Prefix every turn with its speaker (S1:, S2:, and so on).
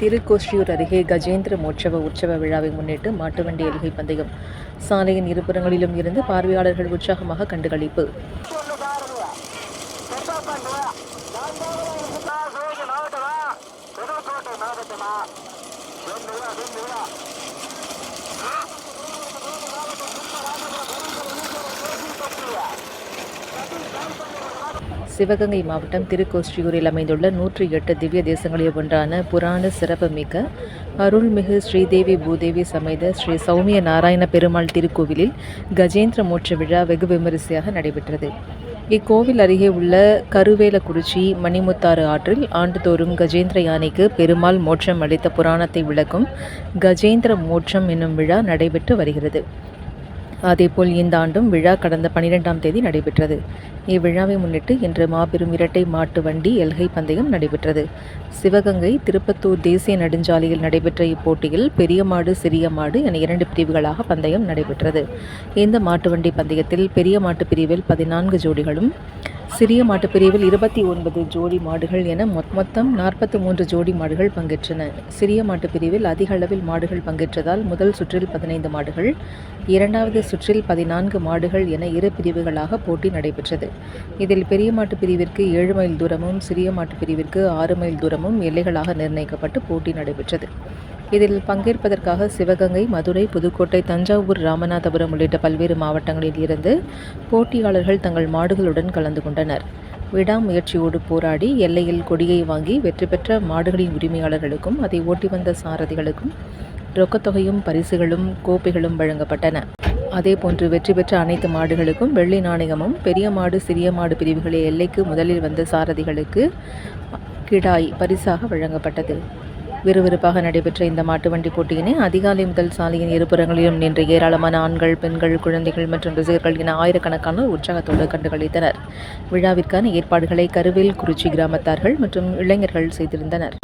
S1: திருக்கோஷ்டியூர் அருகே கஜேந்திர மோட்சவ உற்சவ விழாவை முன்னிட்டு மாட்டுவண்டி வண்டி பந்தயம். சாலையின் இருபுறங்களிலும் இருந்து பார்வையாளர்கள் உற்சாகமாக கண்டுகளிப்பு. சிவகங்கை மாவட்டம் திருக்கோஷ்டியூரில் அமைந்துள்ள நூற்றி எட்டு திவ்ய தேசங்களில் ஒன்றான புராண சிறப்புமிக்க அருள்மிகு ஸ்ரீதேவி பூதேவி சமேத ஸ்ரீ சௌமிய நாராயண பெருமாள் திருக்கோவிலில் கஜேந்திர மோட்ச விழா வெகு விமரிசையாக நடைபெற்றது. இக்கோவில் அருகே உள்ள கருவேலக்குறிச்சி மணிமுத்தாறு ஆற்றில் ஆண்டுதோறும் கஜேந்திர யானைக்கு பெருமாள் மோட்சம் அளித்த புராணத்தை விளக்கும் கஜேந்திர மோட்சம் என்னும் விழா நடைபெற்று வருகிறது. அதேபோல் இந்த ஆண்டும் விழா கடந்த பனிரெண்டாம் தேதி நடைபெற்றது. இவ்விழாவை முன்னிட்டு இன்று மாபெரும் இரட்டை மாட்டு வண்டி எல்கை பந்தயம் நடைபெற்றது. சிவகங்கை திருப்பத்தூர் தேசிய நெடுஞ்சாலையில் நடைபெற்ற இப்போட்டியில் பெரிய மாடு சிறிய மாடு என இரண்டு பிரிவுகளாக பந்தயம் நடைபெற்றது. இந்த மாட்டு வண்டி பந்தயத்தில் பெரிய மாட்டு பிரிவில் பதினான்கு ஜோடிகளும் சிறிய மாட்டு பிரிவில் இருபத்தி ஒன்பது ஜோடி மாடுகள் என மொத் மொத்தம் நாற்பத்தி மூன்று ஜோடி மாடுகள் பங்கேற்றன. சிறிய மாட்டு பிரிவில் அதிக அளவில் மாடுகள் பங்கேற்றதால் முதல் சுற்றில் பதினைந்து மாடுகள் இரண்டாவது சுற்றில் பதினான்கு மாடுகள் என இரு பிரிவுகளாக போட்டி நடைபெற்றது. இதில் பெரிய மாட்டு பிரிவிற்கு ஏழு மைல் தூரமும் சிறிய மாட்டு பிரிவிற்கு ஆறு மைல் தூரமும் எல்லைகளாக நிர்ணயிக்கப்பட்டு போட்டி நடைபெற்றது. இதில் பங்கேற்பதற்காக சிவகங்கை மதுரை புதுக்கோட்டை தஞ்சாவூர் ராமநாதபுரம் உள்ளிட்ட பல்வேறு மாவட்டங்களில் இருந்து போட்டியாளர்கள் தங்கள் மாடுகளுடன் கலந்து கொண்டனர். விடாமுயற்சியோடு போராடி எல்லையில் கொடியை வாங்கி வெற்றி பெற்ற மாடுகளின் உரிமையாளர்களுக்கும் அதை ஓட்டி வந்த சாரதிகளுக்கும் ரொக்கத்தொகையும் பரிசுகளும் கோப்பைகளும் வழங்கப்பட்டன. அதேபோன்று வெற்றி பெற்ற அனைத்து மாடுகளுக்கும் வெள்ளி நாணயமும் பெரிய மாடு சிறிய மாடு பிரிவுகளே எல்லைக்கு முதலில் வந்த சாரதிகளுக்கு கிடாய் பரிசாக வழங்கப்பட்டது. விறுவிறுப்பாக நடைபெற்ற இந்த மாட்டு வண்டி போட்டியினை அதிகாலை முதல் சாலையின் இருபுறங்களிலும் நின்ற ஏராளமான ஆண்கள் பெண்கள் குழந்தைகள் மற்றும் ரசிகர்கள் என ஆயிரக்கணக்கானோர் உற்சாகத்தோடு கண்டுகளித்தனர். விழாவிற்கான ஏற்பாடுகளை கருவேல் குறிச்சி கிராமத்தார்கள் மற்றும் இளைஞர்கள் செய்திருந்தனர்.